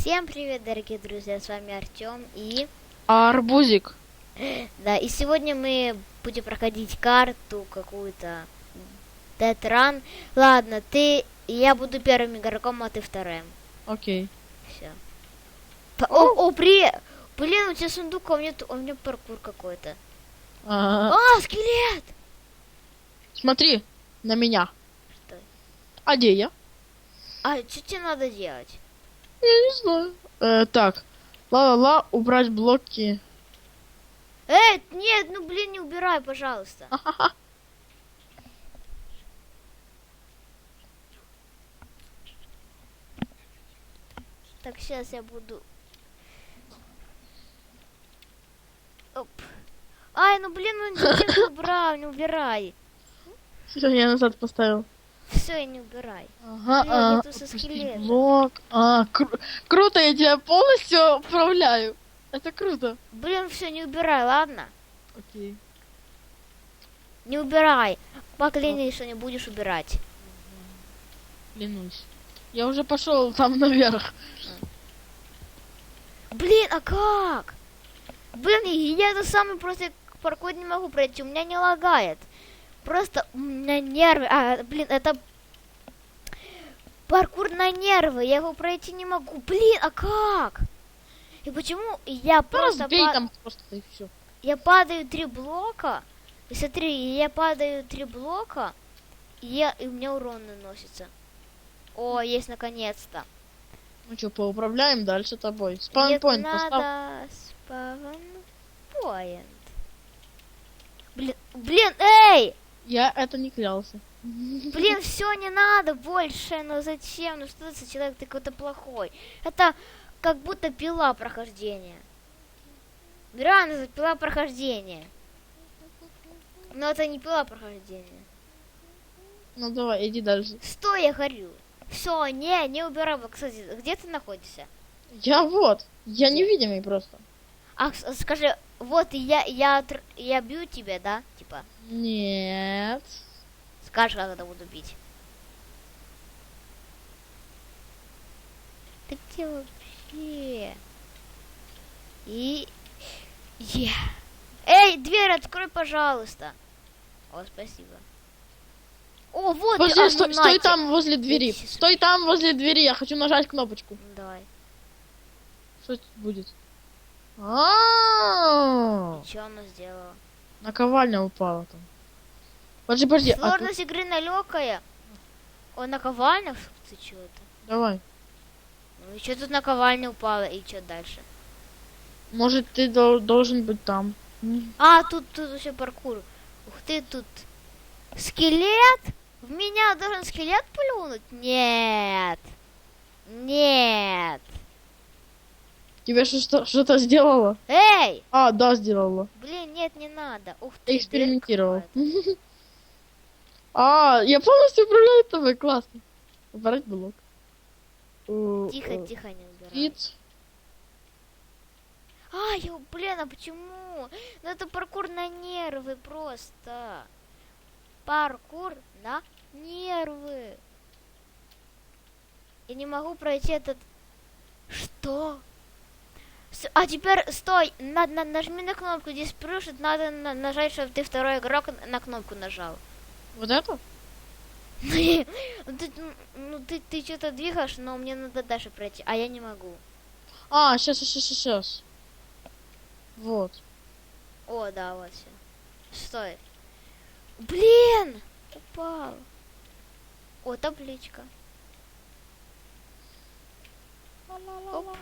Всем привет, дорогие друзья, с вами Артем и... Арбузик. Да, и сегодня мы будем проходить карту какую-то Run. Ладно, ты... Я буду первым игроком, а ты вторым. Окей. Все. О, о, при... Блин, у тебя сундук, а у меня, у меня паркур какой-то. А, А, скелет! смотри на меня. Что? А где я? А, что тебе надо делать? Я не знаю. Э, так. Ла-ла-ла, убрать блоки. Эй, нет, ну блин, не убирай, пожалуйста. Так, сейчас я буду... Оп. Ай, ну блин, ну не убрал, не убирай. Всё, я назад поставил. Все, я не убирай. Ага, Блин, а, я тут со опустить скелетом. блок. А, кру- круто, я тебя полностью управляю. Это круто. Блин, все, не убирай, ладно? Окей. Не убирай. Поклянись, что не будешь убирать. Клянусь. Я уже пошел там наверх. Блин, а как? Блин, я это самый просто паркур не могу пройти, у меня не лагает. Просто меня нервы. А, блин, это паркур на нервы, я его пройти не могу. Блин, а как? И почему я просто Разбей па- там просто и все. я падаю три блока? И смотри, я падаю три блока, и, я, и у меня урон наносится. О, есть наконец-то. Ну что, поуправляем дальше тобой. Спаунпоинт поставь. надо спаунпоинт. Блин, блин, эй! Я это не клялся. Блин, все не надо больше, ну зачем? Ну что ты за человек, ты какой-то плохой. Это как будто пила прохождения. Реально, пила прохождения. Но это не пила прохождения. Ну давай, иди дальше. Стой, я горю. Все, не, не убирай. Кстати, где ты находишься? Я вот. Я невидимый просто. А с- скажи, вот я, я, я бью тебя, да? Типа, Нет. скажешь, как это буду бить. Ты где вообще? И... Е. Эй, дверь открой, пожалуйста. О, спасибо. О, вот, а, ну стой, стой там возле двери. Стой там возле двери. Я хочу нажать кнопочку. Давай. Что будет? А, Что она сделала? наковальня упала там. Подожди, подожди. а Сложность игры налегкая. О, наковальня? Ты чё это? Давай. Ну и что тут наковальня упала, и что дальше? Может, ты дол- должен быть там. А, тут, тут еще паркур. Ух ты, тут скелет? В меня должен скелет плюнуть? Нет. Нет. Тебе что- что- что-то сделала? Эй! А, да, сделала. Блин, нет, не надо. Ух ты, какая-то. А, я полностью управляю тобой, классно. Убрать блок. Э, Тихо, э, тихо, не убирай. А, я, блин, а почему? Ну это паркур на нервы просто. Паркур на нервы. Я не могу пройти этот... Что? А теперь стой, на, на- нажми на кнопку, здесь прыжет, надо на- нажать, чтобы ты второй игрок на кнопку нажал. Вот это? Ну ты, ну, ты, ты что-то двигаешь, но мне надо дальше пройти, а я не могу. А, сейчас, сейчас, сейчас. Вот. О, да, вот все. Стой. Блин! Упал. О, табличка. Оп.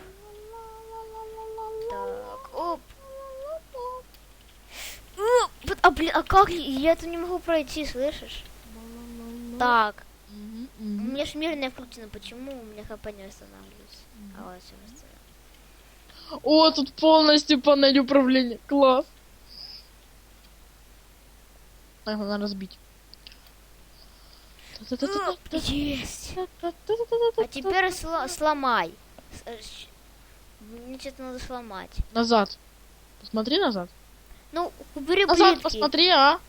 Так, оп. Вот, А, блин, а как я- это не могу пройти, слышишь? Так, у меня ж мирная включена, почему у меня хп не восстанавливается? А вот все восстанавливается. О, тут полностью панель управления. Класс. Так, надо разбить. Оп, Есть. А теперь сло- сломай. Мне что-то надо сломать. Назад. Посмотри назад. Ну, убери Назад плитки. посмотри, а.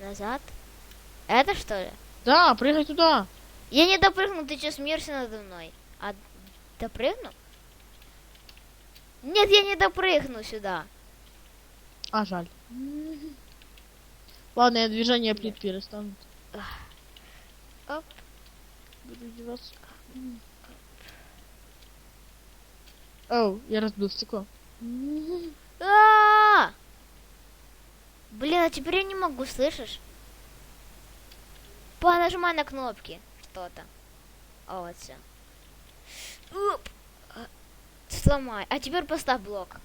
Назад. Это что ли? Да, прыгай туда. Я не допрыгну, ты что, смеешься надо мной? А допрыгну? Нет, я не допрыгну сюда. А, жаль. Ладно, я движение плит перестану. Оп. Буду деваться. Оу, я разбил стекло. А! Блин, а теперь я не могу, слышишь? Понажимай на кнопки что-то. А вот все. Оп. А, Сломай. А теперь поставь блок.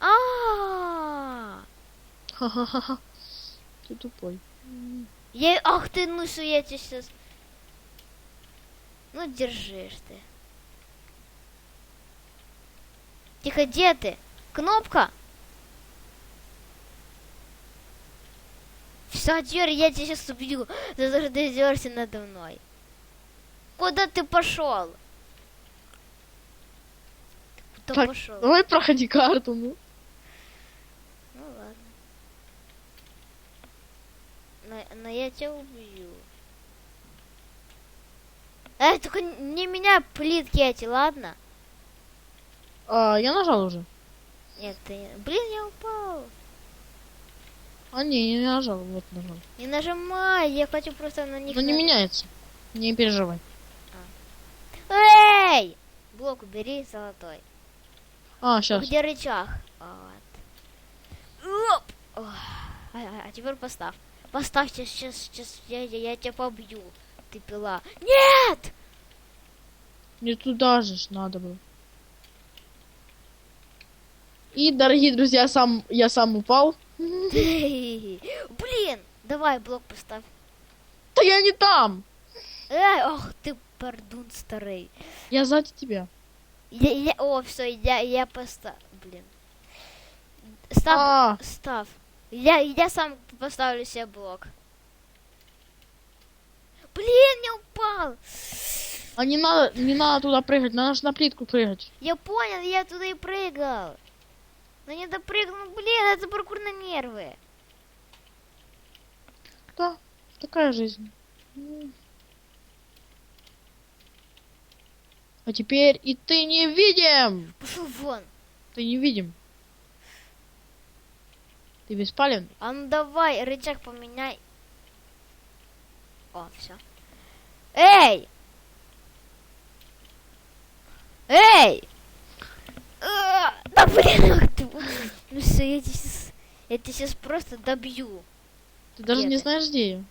А! Ха-ха-ха. Ты тупой. Я... Ах ты, ну что я тебе сейчас... Ну, держишь ты. Тихо, где ты? Кнопка? Все, теперь я тебя сейчас убью, за то, что ты издеваешься надо мной. Куда ты пошел? Куда Так, пошел? Давай проходи карту, ну. Ну ладно. Но, но я тебя убью. Эй, только не меня плитки эти, ладно? А, я нажал уже. Нет, ты... Блин, я упал. А, не, не нажал, вот нажал. Не нажимай, я хочу просто на них... Ну, не меняется. Не переживай. Эй! Блок убери золотой. А, сейчас. Где рычаг? Вот. Оп! Ох. А, а- а теперь поставь. Поставь сейчас, сейчас, сейчас, я, я, я тебя побью. Ты пила. Нет! Не туда же ж надо было. И, дорогие друзья, сам я сам упал. Блин! Давай блок поставь. Да я не там! Эй, ох ты, пардон, старый. Я сзади тебя. Я, я, о, все, я, я поставь. Блин. Ставь, А, ставь. Я, я сам поставлю себе блок. Блин, не упал. а не надо, не надо туда прыгать, надо же на плитку прыгать. Я понял, я туда и прыгал. Но не допрыгнул. Блин, это паркур на нервы. Да, такая жизнь. А теперь и ты не видим! Пошел вон. Ты не видим. Ты беспален? А ну давай, рычаг поменяй. О, все. Эй! А, Да блин, ах ты. Ну все, я тебя сейчас, я тебя сейчас просто добью. Ты даже Где не знаешь, где я.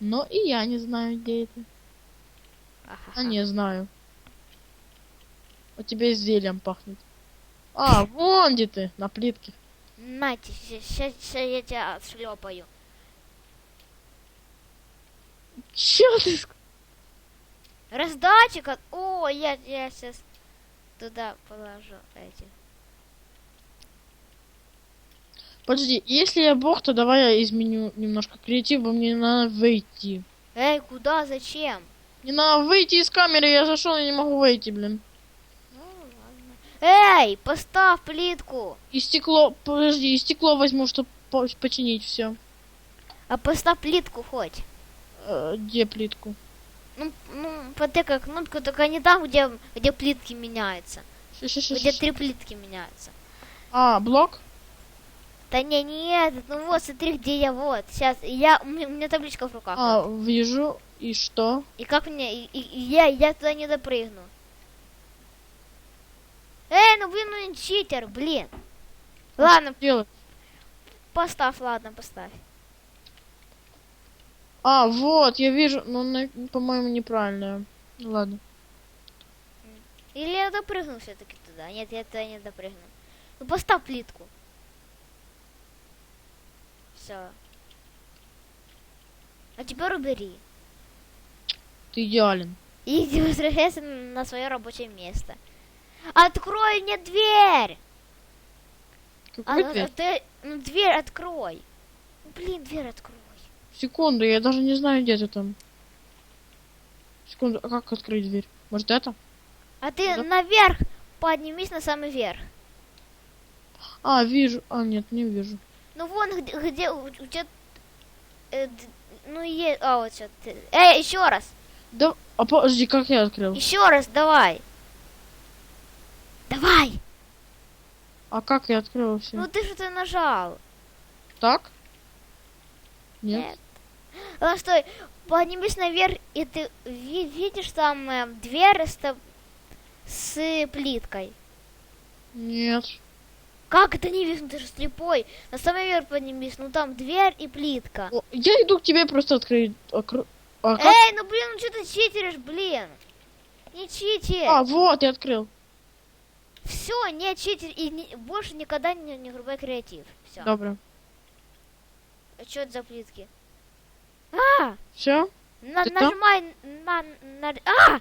Но и я не знаю, где это. А не знаю. У тебя зельем пахнет. А, вон где ты, на плитке. Нате, сейчас я тебя отшлепаю. Чё ты? Раздатчик от... О, я, я сейчас туда положу эти. Подожди, если я бог, то давай я изменю немножко креатив, мне надо выйти. Эй, куда, зачем? Не надо выйти из камеры, я зашел и не могу выйти, блин. Ну, ладно. Эй, поставь плитку. И стекло, подожди, и стекло возьму, чтобы починить все. А поставь плитку хоть. где плитку? Ну, ну, потыкай кнопку, только не там, где, где плитки меняются. Ща, ща, ща, Где ща. три плитки меняются. А, блок? Да не, не этот, ну вот, смотри, где я, вот. Сейчас, я, у меня, у меня табличка в руках. А, вижу. И что? И как мне, и, и- и я, я туда не допрыгну. Эй, ну блин, ну читер, блин. Ладно, Делать. поставь, ладно, поставь. А, вот, я вижу, на- по-моему, неправильно. Ну, Ладно. Или я допрыгну все-таки туда? Нет, я туда не допрыгну. Ну поставь плитку. Все. А теперь убери. Ты идеален. И иди возвращайся на свое рабочее место. Открой мне дверь! А, Какой ну, дверь? ты- ну, дверь открой. Блин, дверь открой. Секунду, я даже не знаю, где ты там. Секунду, а как открыть дверь? Может это? А ты Да. наверх поднимись на самый верх. А, вижу. А, нет, не вижу. Ну вон где, где тебя... э, ну е... А, вот что ты... Эй, еще раз. Да, А подожди, как я открыл? Еще раз, давай. Давай. А как я открыл все? Ну ты что-то нажал. Так? Нет. Ладно, стой. Поднимись наверх, и ты ви- видишь там э, дверь с, с плиткой. Нет. Как это не видно? Ты же слепой. На самый верх поднимись. Ну там дверь и плитка. Я иду к тебе просто открыть. окру- А, как? Эй, ну блин, ну что ты читеришь, блин? Не читер. а, вот, я открыл. Все, не читер. И не- больше никогда не, не грубой креатив. Все. Добре. Что это за плитки? А! Все? На- Ты там? нажимай на, на... А!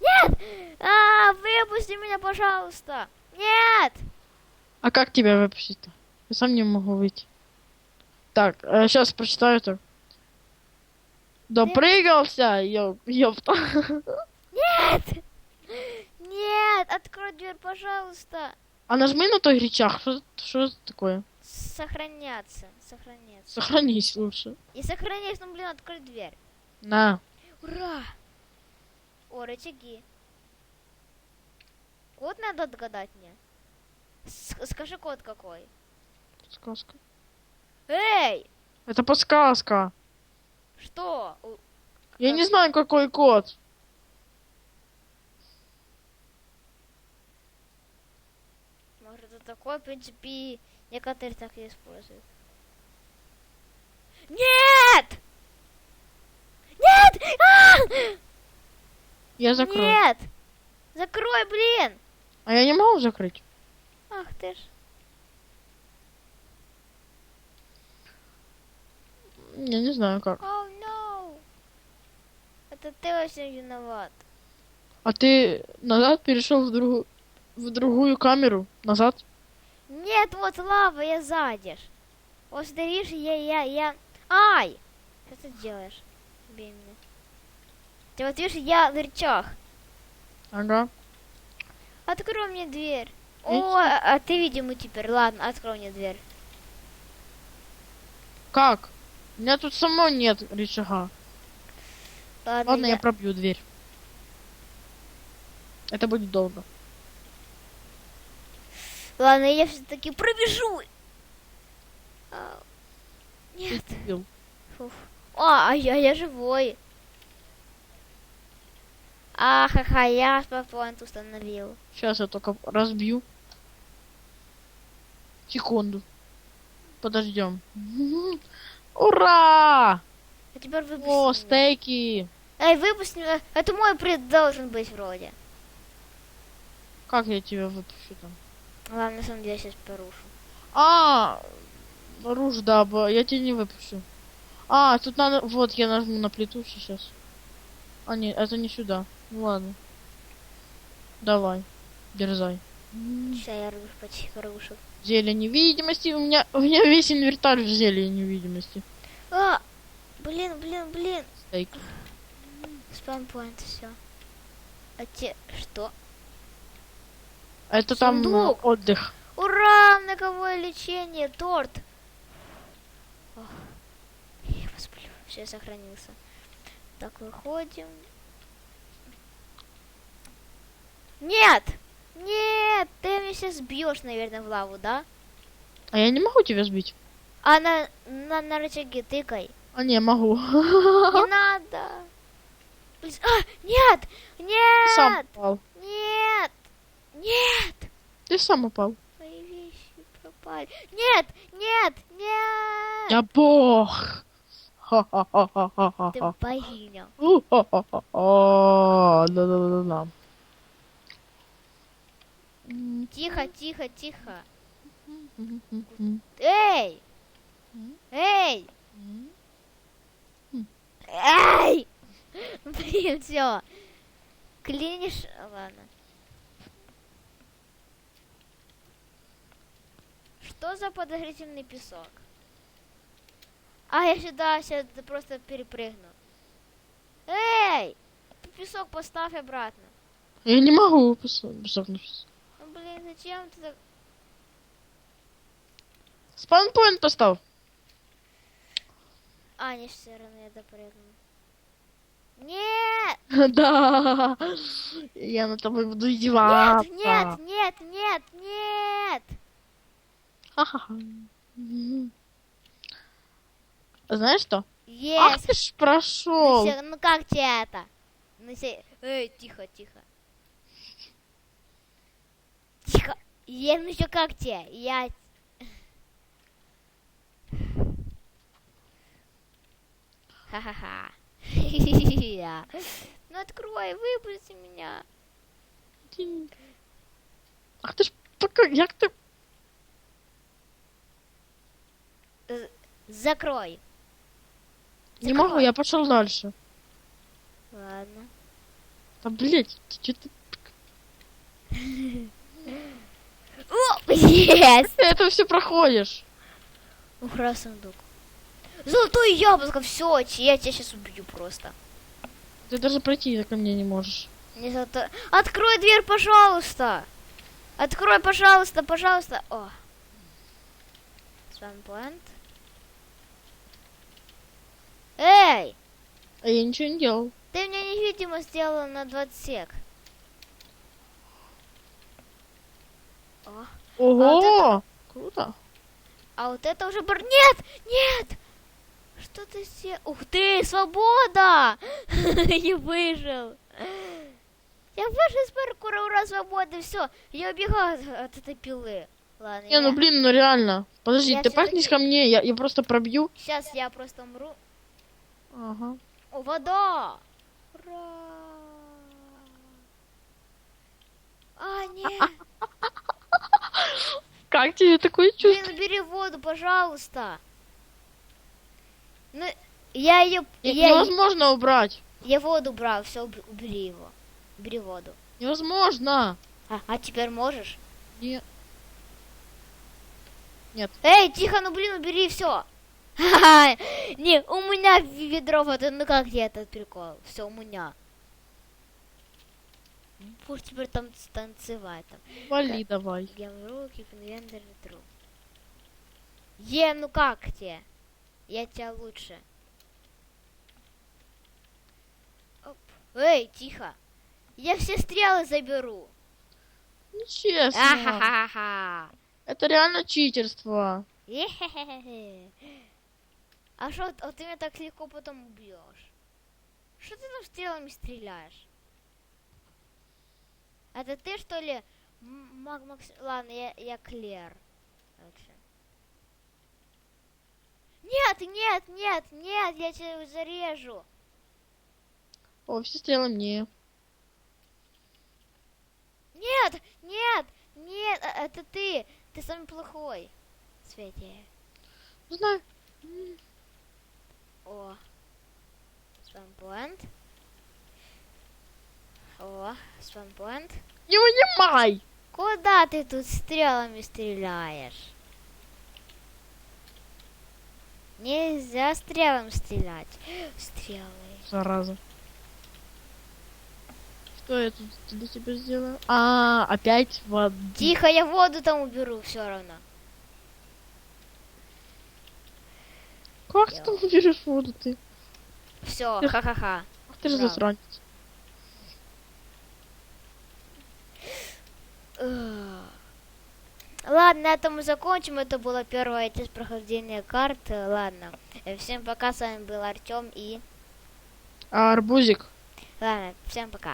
Нет! А, выпусти меня, пожалуйста! Нет! А как тебя выпустить-то? Я сам не могу выйти. Так, сейчас прочитаю так. Допрыгался, ёп, ёпта. Нет! Нет! Открой дверь, пожалуйста! А нажми на той речах, что, что это такое? Сохраняться, сохраняться. Сохранись лучше. И сохраняйся, ну блин, открой дверь. На. Ура! О, рычаги. Код надо отгадать мне. Скажи код какой. Подсказка. Эй! Это подсказка. Что? Я Как? не знаю, какой код. Может, это такой, в принципе, и некоторые так и используют. Нет! Нет! А! Я закрою. Нет! Закрой, блин! А я не могу закрыть. Ах ты ж. Я не знаю как. Oh no! Это ты во всем виноват. А ты назад перешел в другую в другую камеру? Назад? Нет, вот лава, я сзади. Вот видишь, я, я, я... Ай! Что ты делаешь? Бей меня. Ты вот видишь, я в рычаг. Ага. Открой мне дверь. О, а а ты, видимо, теперь. Ладно, открой мне дверь. Как? У меня тут само нет рычага. Ладно, Ладно, я... я пробью дверь. Это будет долго. Ладно, я все-таки пробежу. А, Нет. Фуф. А, а я, я живой. Ахаха, я спокойно установил. Сейчас я только разбью. Секунду. Подождем. Ура! А теперь выпусти О, стейки! Эй, выпусти меня. Это мой пред должен быть вроде. Как я тебя выпущу там? Ладно, на самом деле сейчас порушу. А, руж, да, я тебя не выпущу. А, тут надо, вот я нажму на плиту сейчас. А, нет, это не сюда. Ну ладно. Давай, дерзай. Сейчас я почти рушу. Зелье невидимости. У меня, у меня весь инвентарь в зелье невидимости. А, блин, блин, блин. Стейк. Спампоинт, все. А те, что? Это там Сундук. отдых. Ура, многовое лечение, торт. Ох, я посплю. Все, сохранился. Так, выходим. Нет! Нет! Ты меня сейчас бьешь, наверное, в лаву, да? А я не могу тебя сбить. А на, на, на рычаги тыкай. А не, могу. Не надо. А, нет! Нет! Сам упал. Нет! Нет! Ты сам упал. Мои вещи пропали. Нет! Нет! Нет! Я бог. Ты богиня. Тихо, тихо, тихо. Эй! Эй! Эй! Блин, все. Клинишь? Ладно. Что за подозрительный песок? А, я сюда сейчас просто перепрыгну. Эй! Песок поставь обратно. Я не могу писать. Ну, блин, зачем ты так... Спанпоинт поставь. А, не, все равно я допрыгну. Нет! Да. Я на тобой буду издеваться. Нет, нет, нет, нет! Ха-ха-ха. Мгм. Знаешь что? Ах Есть! ты ж прошел. Ну, ну как тебе это? Ну, се- Эй, тихо, тихо. Тихо. Я, ну еще как тебе? Я... Ха-ха-ха. Ну открой, выпусти меня. Ах ты ж пока, як ти? Закрой. Не могу, я пошел дальше. Ладно. Да блять, ты что ты? Есть! Это все проходишь. Украл сундук. Золотое яблоко, все, я тебя сейчас убью просто. Ты даже пройти ко мне не можешь. Не золото- Открой дверь, пожалуйста. Открой, пожалуйста, пожалуйста. О. Спамплант. Эй, А я ничего не делал. ты меня невидимо сделала на 20 сек. О. Ого! Круто. А вот это уже бар... Нет! Нет! Что ты все... Ух ты, свобода! Я выжил. Я вышел из паркура, ура, свобода, все. Я убегаю от, от этой пилы. Ладно, Не, ну я... блин, ну реально. Подожди, Я ты пахнешь ко мне, я, я просто пробью. Сейчас я просто умру. Ага. О, вода! Ура! А, нет! Как тебе такое чувство? Блин, убери воду, пожалуйста. Ну, я ее... Я, Невозможно убрать. я воду брал, все, убери его. Убери воду. Невозможно. А, а теперь можешь? Не. Нет. Эй, тихо, ну блин, убери все. Не, у меня ведро воды, ну как я этот прикол? Все, у меня. Пусть теперь там танцевать там. Вали давай. Гем руки, инвентарь, тру. Е, ну как тебе? Я тебя лучше. Оп. Эй, тихо. Я все стрелы заберу. Нечестно. Ахахаха. Это реально читерство. А что, а ты меня так легко потом убьешь? Что ты там стрелами стреляешь? Это ты что ли? М- Маг Макс... Ладно, я, я Клер. Лучше. Нет, нет, нет, нет, я тебя зарежу. О, все стрелы мне. Нет, нет, нет, э, это ты. Ты самый плохой. Свети. Знаю. О. Спампоинт. О, спампоинт. Не вынимай! Куда ты тут стрелами стреляешь? Нельзя стрелом стрелять. Стрелы. Зараза. Что я тут для тебя сделаю? А, опять вода. Тихо, я воду там уберу все равно. Как ты там уберешь воду ты? Все, ха-ха-ха. Ах ты же засранец. Ладно, на этом мы закончим. Это была первая часть прохождения карты. Ладно. Э, Всем пока. С вами был Артем и... А арбузик? Ладно, всем пока.